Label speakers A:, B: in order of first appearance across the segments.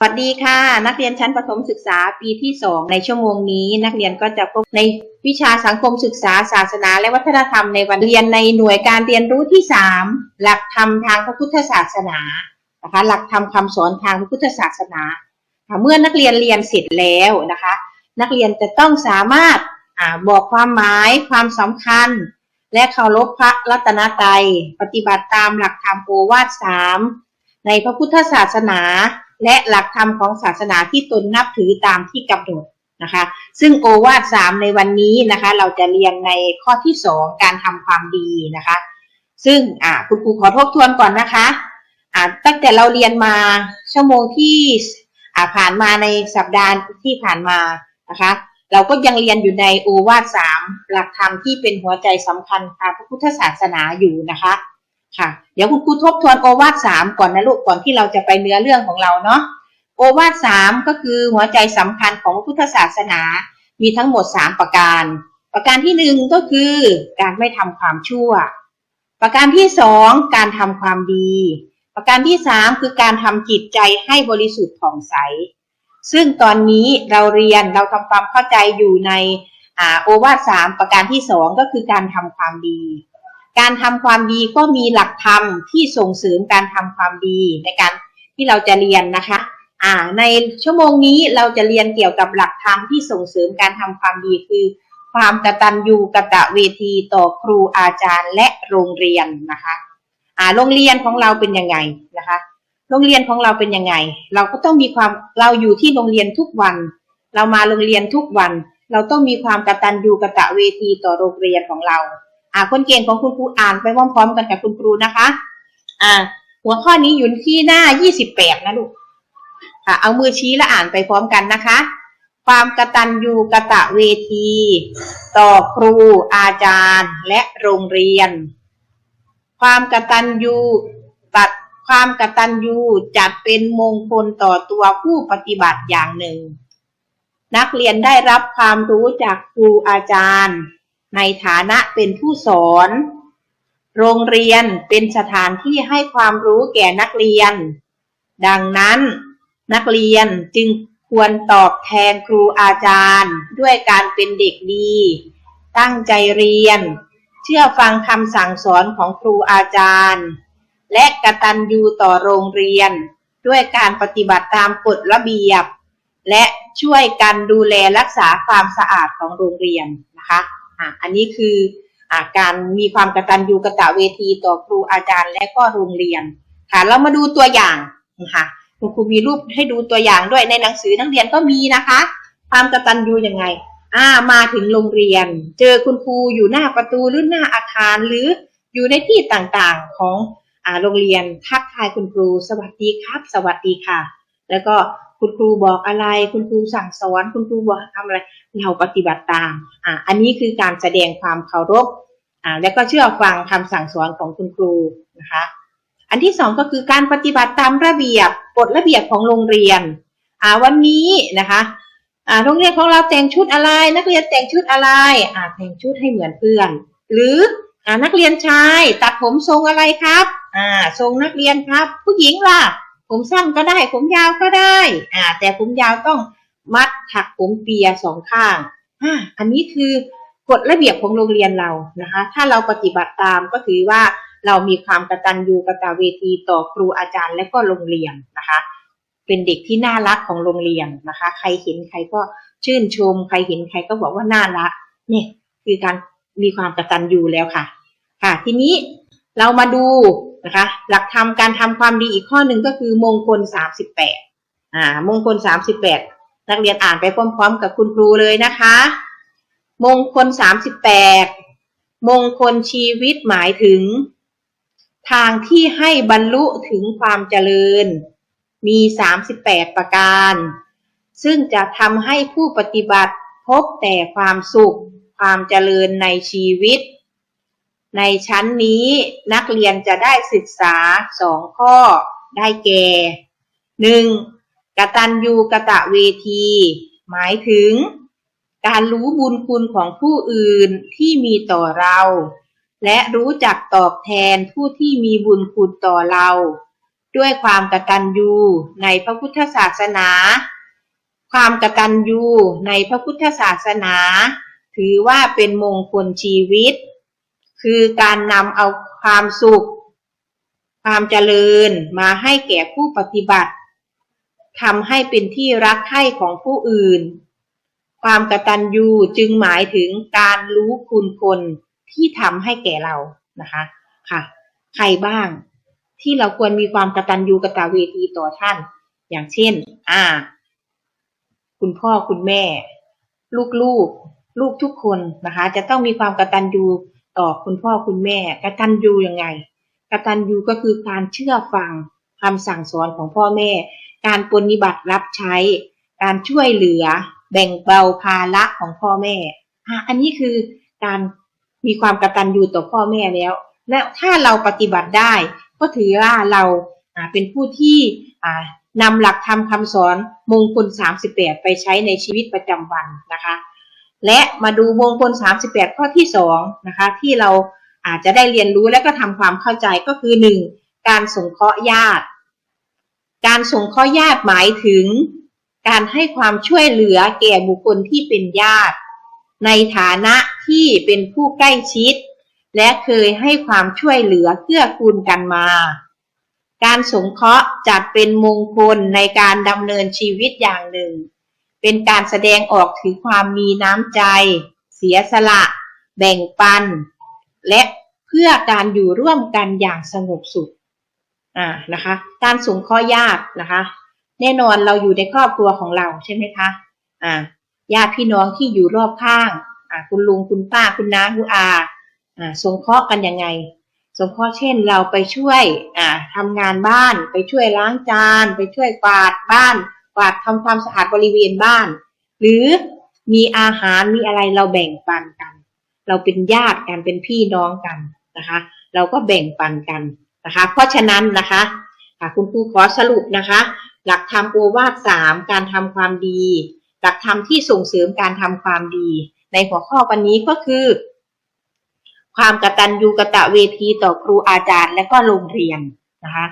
A: สวัสดีค่ะ นักเรียนชั้นประถมศึกษาปีที่ 2 ในชั่วโมงนี้ นักเรียนก็จะพบในวิชาสังคมศึกษาศาสนา และวัฒนธรรมในวันเรียนในหน่วยการเรียนรู้ที่ 3 หลักธรรมทางพระพุทธศาสนานะคะหลักธรรมคำสอนทางพระพุทธศาสนาเมื่อนักเรียนเรียนเสร็จแล้วนะคะ นักเรียนจะต้องสามารถอบอกความหมายความสำคัญ และเคารพพระรัตนตรัยปฏิบัติตามหลักธรรมโอวาทสามในพระพุทธศาสนา และหลักธรรมของศาสนาที่ตนนับถือตามที่กำหนดนะคะ ซึ่งโอวาทสามในวันนี้นะคะ เราจะเรียนในข้อที่สองการทำความดีนะคะ ซึ่งอ่าคุณครูขอทบทวนก่อนนะคะอ่าตั้งแต่เราเรียนมาชั่วโมงที่อ่าผ่านมาในสัปดาห์ที่ผ่านมานะคะ เราก็ยังเรียนอยู่ในโอวาทสามหลักธรรมที่เป็นหัวใจสำคัญทางพระพุทธศาสนาอยู่นะคะ ค่ะเดี๋ยวคุณครูทบทวนโอวาทสามก่อนนะลูกก่อนที่เราจะไปเนื้อเรื่องของเราเนาะโอวาทสามก็คือหัวใจสำคัญของพระพุทธศาสนา มีทั้งหมดสามประการ ประการที่หนึ่งก็คือการไม่ทำความชั่ว ประการที่สองการทำความดี ประการที่สามคือการทำจิตใจให้บริสุทธิ์ผ่องใส ซึ่งตอนนี้เราเรียนเราทำความเข้าใจอยู่ในอโอวาทสามประการที่สองก็คือการทำความดี การทำความดีก็มีหลักธรรมที่ส่งเสริมการทำความดีในการที่เราจะเรียนนะคะอ่าในชั่วโมงนี้เราจะเรียนเกี่ยวกับหลักธรรมที่ส่งเสริมการทำความดีคือ ความกตัญญูกตเวทีต่อครูอาจารย์และโรงเรียนนะคะอ่าโรงเรียนของเราเป็นยังไงนะคะ โรงเรียนของเราเป็นยังไง เราก็ต้องมีความเราอยู่ที่โรงเรียนทุกวัน เรามาโรงเรียนทุกวัน เราต้องมีความกตัญญูกตเวทีต่อโรงเรียนของเรา อ่าคนเก่งของคุณครูอ่านไปพร้อมๆกันกับคุณครูนะคะ อ่า หัวข้อนี้อยู่ที่หน้า28นะลูกค่ะเอามือชี้และอ่านไปพร้อมกันนะคะ ความกระตัญญูกระตะเวที ต่อครูอาจารย์ และโรงเรียน ความกระตัญญูตัดความกตัญญูจัดเป็นมงคลต่อตัวผู้ปฏิบัติอย่างหนึ่ง นักเรียนได้รับความรู้จากครูอาจารย์ ในฐานะเป็นผู้สอน โรงเรียนเป็นสถานที่ให้ความรู้แก่นักเรียน ดังนั้นนักเรียนจึงควรตอบแทนครูอาจารย์ ด้วยการเป็นเด็กดี ตั้งใจเรียน เชื่อฟังคำสั่งสอนของครูอาจารย์ และกระตัญญูต่อโรงเรียน ด้วยการปฏิบัติตามกฎระเบียบ และช่วยกันดูแลรักษาความสะอาดของโรงเรียนนะคะ อะอันนี้คืออะการมีความกตัญญูกตเวทีต่อครูอาจารย์และก็โรงเรียนค่ะเรามาดูตัวอย่างนะคะคุณครูมีรูปให้ดูตัวอย่างด้วยในหนังสือนักเรียนก็มีนะคะ ความกตัญญูยังไงอ่ามาถึงโรงเรียน เจอคุณครูอยู่หน้าประตูหรือหน้าอาคารหรืออยู่ในที่ต่างๆของอ่าโรงเรียนทักทายคุณครู สวัสดีครับ สวัสดีค่ะ แล้วก็ คุณครูบอกอะไร คุณครูสั่งสอน คุณครูบอกทำอะไร เราปฏิบัติตาม อ่า อันนี้คือการแสดงความเคารพ อ่า แล้วก็เชื่อฟังคำสั่งสอนของคุณครูนะคะ อันที่สองก็คือการปฏิบัติตามระเบียบกฎระเบียบของโรงเรียน อ่า วันนี้นะคะ อ่า โรงเรียนของเราแต่งชุดอะไร นักเรียนแต่งชุดอะไร อ่า แต่งชุดให้เหมือนเพื่อน หรือ อ่า นักเรียนชายตัดผมทรงอะไรครับ อ่า ทรงนักเรียนครับ ผู้หญิงล่ะ ผมสั้นก็ได้ ผมยาวก็ได้ อ่า แต่ผมยาวต้องมัดถักผมเปียสองข้างอ่าอันนี้คือกฎระเบียบของโรงเรียนเรานะคะ ถ้าเราปฏิบัติตามก็ถือว่าเรามีความกตัญญูกตเวทีต่อครูอาจารย์และก็โรงเรียนนะคะ เป็นเด็กที่น่ารักของโรงเรียนนะคะ ใครเห็นใครก็ชื่นชม ใครเห็นใครก็บอกว่าน่ารักเนี่ยคือการมีความกตัญญูแล้วค่ะ ค่ะ ทีนี้เรามาดู นะคะ หลักธรรมการทำความดีอีกข้อหนึ่งก็คือมงคลสามสิบแปดอ่ามงคลสามสิบแปดนักเรียนอ่านไปพร้อม ๆ กับคุณครูเลยนะคะ มงคลสามสิบแปดมงคลชีวิตหมายถึง ทางที่ให้บรรลุถึงความเจริญ มีสามสิบแปดประการ ซึ่งจะทำให้ผู้ปฏิบัติพบแต่ความสุขความเจริญในชีวิต ในชั้นนี้นักเรียนจะได้ศึกษาสองข้อได้แก่หนึ่งกตัญญูกะตะเวที หมายถึง การรู้บุญคุณของผู้อื่นที่มีต่อเรา และรู้จักตอบแทนผู้ที่มีบุญคุณต่อเรา ด้วยความกตัญญูในพระพุทธศาสนา ความกตัญญูในพระพุทธศาสนา ถือว่าเป็นมงคลชีวิต คือการนำเอาความสุข ความเจริญมาให้แก่ผู้ปฏิบัติทำให้เป็นที่รักใคร่ของผู้อื่น ความกตัญญูจึงหมายถึงการรู้คุณคนที่ทำให้แก่เรานะคะค่ะ ใครบ้างที่เราควรมีความกตัญญูกตเวทีต่อท่าน อย่างเช่น อ่า คุณพ่อคุณแม่ ลูกลูกลูกทุกคนนะคะ จะต้องมีความกตัญญู ต่อคุณพ่อคุณแม่กตัญญูยังไงกตัญญูก็คือการเชื่อฟังคำสั่งสอนของพ่อแม่ การปฏิบัติรับใช้ การช่วยเหลือ แบ่งเบาภาระของพ่อแม่อะอันนี้คือการมีความกตัญญูต่อพ่อแม่แล้ว และถ้าเราปฏิบัติได้ ก็ถือว่าเราเป็นผู้ที่นำหลักธรรมคำสอนมงคล 38 ไปใช้ในชีวิตประจำวันนะคะ และมาดูมงคล38 ข้อที่2นะคะที่เราอาจจะได้เรียนรู้และก็ทำความเข้าใจก็คือ 1. การสงเคราะห์ญาติ การสงเคราะห์ญาติหมายถึง การให้ความช่วยเหลือแก่บุคคลที่เป็นญาติ ในฐานะที่เป็นผู้ใกล้ชิด และเคยให้ความช่วยเหลือเกื้อกูลกันมา การสงเคราะห์จัดเป็นมงคลในการดำเนินชีวิตอย่างหนึ่ง เป็นการแสดงออกถึงความมีน้ำใจ เสียสละ แบ่งปัน และเพื่อการอยู่ร่วมกันอย่างสงบสุขอ่านะคะ การสงเคราะห์ญาตินะคะ แน่นอนเราอยู่ในครอบครัวของเราใช่ไหมคะอ่าญาติพี่น้องที่อยู่รอบข้างอ่าคุณลุงคุณป้าคุณน้าคุณอาอ่าสงเคราะห์กันยังไงสงเคราะห์เช่นเราไปช่วยอ่าทำงานบ้าน ไปช่วยล้างจาน ไปช่วยกวาดบ้าน วาดทำความสะอาดบริเวณบ้าน หรือมีอาหารมีอะไรเราแบ่งปันกัน เราเป็นญาติกันเป็นพี่น้องกันนะคะ เราก็แบ่งปันกันนะคะ เพราะฉะนั้นนะคะค่ะคุณครูขอสรุปนะคะ หลักธรรมโอวาทสามการทำความดี หลักธรรมที่ส่งเสริมการทำความดี ในหัวข้อวันนี้ก็คือ ความกตัญญูกะตะเวทีต่อครูอาจารย์และก็โรงเรียนนะคะ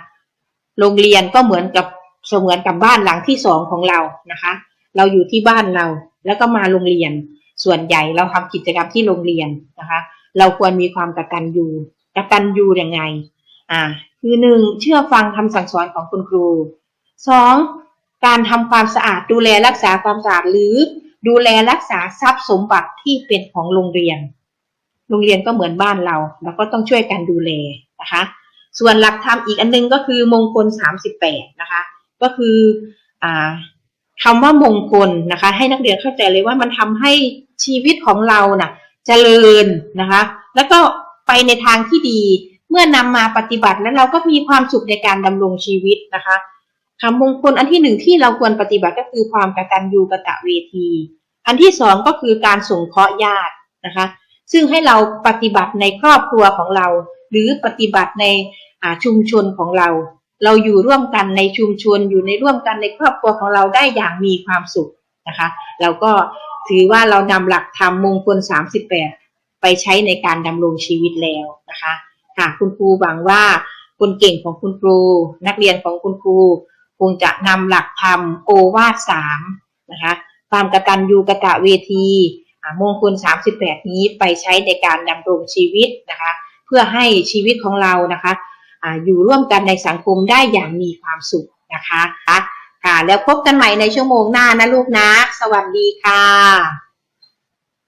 A: โรงเรียนก็เหมือนกับ เสมือนกับบ้านหลังที่สองของเรานะคะ เราอยู่ที่บ้านเราแล้วก็มาโรงเรียน ส่วนใหญ่เราทำกิจกรรมที่โรงเรียนนะคะ เราควรมีความกตัญญูกตัญญูยังไง อ่า คือหนึ่งเชื่อฟังคำสั่งสอนของคุณครูสองการทำความสะอาดดูแลรักษาความสะอาดหรือดูแลรักษาทรัพย์สมบัติที่เป็นของโรงเรียน โรงเรียนก็เหมือนบ้านเราเราก็ต้องช่วยกันดูแลนะคะ ส่วนหลักธรรมอีกอันนึงก็คือมงคลสามสิบแปดนะคะ ก็คืออคำว่ามงคลนะคะ ให้นักเรียนเข้าใจเลยว่ามันทำให้ชีวิตของเราน่ะเจริญนะคะ แล้วก็ไปในทางที่ดีเมื่อนำมาปฏิบัติแล้วเราก็มีความสุขในการดำรงชีวิตนะคะคำมงคลอันที่หนึ่งที่เราควรปฏิบัติก็คือความกตัญญูกะตะเวที อันที่สองก็คือการสงเคราะห์ญาตินะคะ ซึ่งให้เราปฏิบัติในครอบครัวของเรา หรือปฏิบัติในชุมชนของเรา เราอยู่ร่วมกันในชุมชนอยู่ในร่วมกันในครอบครัวของเราได้อย่างมีความสุขนะคะ เราก็ถือว่าเรานำหลักธรรมมงคล 38 ไปใช้ในการดำรงชีวิตแล้วนะคะค่ะคุณครูหวังว่าคนเก่งของคุณครู นักเรียนของคุณครู คงจะนำหลักธรรมโอวาทสามนะคะความกตัญญูกะตะเวทีมงคล 38 นี้ไปใช้ในการดำรงชีวิตนะคะ เพื่อให้ชีวิตของเรานะคะ อยู่ร่วมกันในสังคมได้อย่างมีความสุขนะคะค่ะแล้วพบกันใหม่ในชั่วโมงหน้านะลูกนะ สวัสดีค่ะ